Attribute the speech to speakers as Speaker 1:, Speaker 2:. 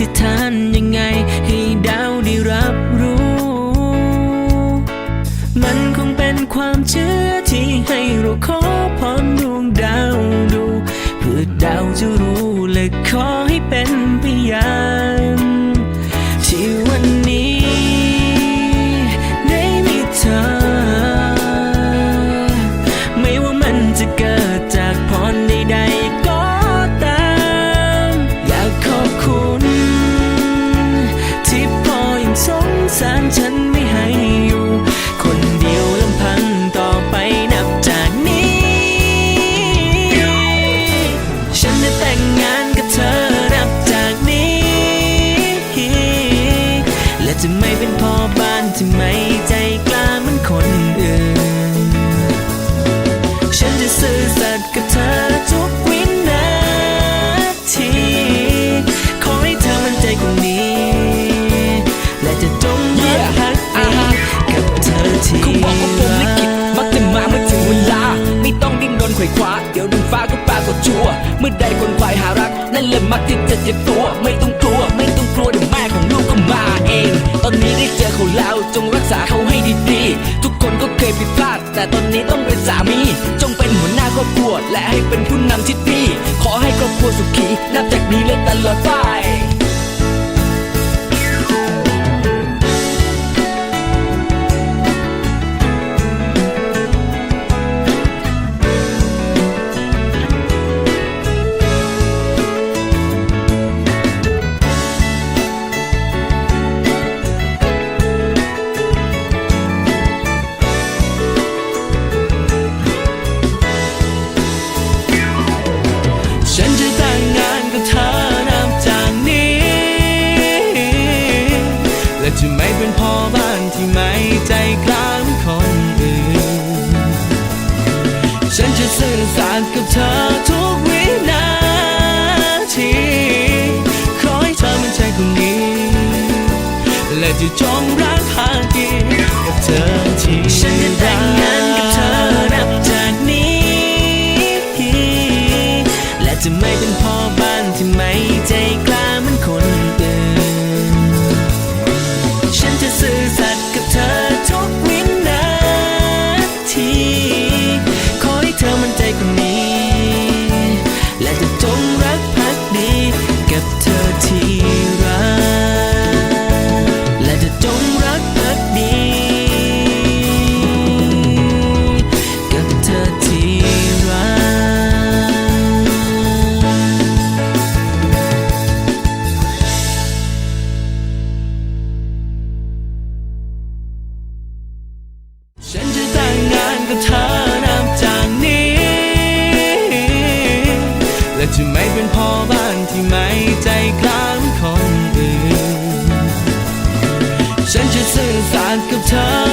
Speaker 1: ที่ท่านยัง ไขว่
Speaker 2: คว้าเดี๋ยวดินฟ้าก็ปรากฏชัวเมื่อใดคนควายหารัก นั่นแหละมักที่จะเจ็บตัว ไม่ต้องกลัว ไม่ต้องกลัวเดี๋ยวแม่ของลูกก็มาเอง ตอนนี้ได้เจอเขาแล้วจงรักษาเขาให้ดีๆ ทุกคนก็เคยผิดพลาด แต่ตอนนี้ต้องเป็นสามี จงเป็นหัวหน้าครอบครัวและให้เป็นผู้นำที่ดี ขอให้ครอบครัวสุขีนับจากนี้และตลอดไป
Speaker 1: เป็นพ่อบ้านที่ไม่ใจกล้าเหมือนคนอื่น ฉันจะสื่อสารกับเธอทุกวินาทีขอให้เธอมันใจคนนี้ และจะจงรักหาดีกับเธอทีฉันจะแต่งงานกับเธอนับจากนี้ และจะไม่เป็นพ่อบ้านที่ไม่ใจกล้าเหมือนคนอื่น กับเธอนับจากนี้ และจะไม่เป็นพ่อบ้านที่ไม่ใจกล้าเหมือนคนอื่น ฉันจะสื่อสารกับเธอ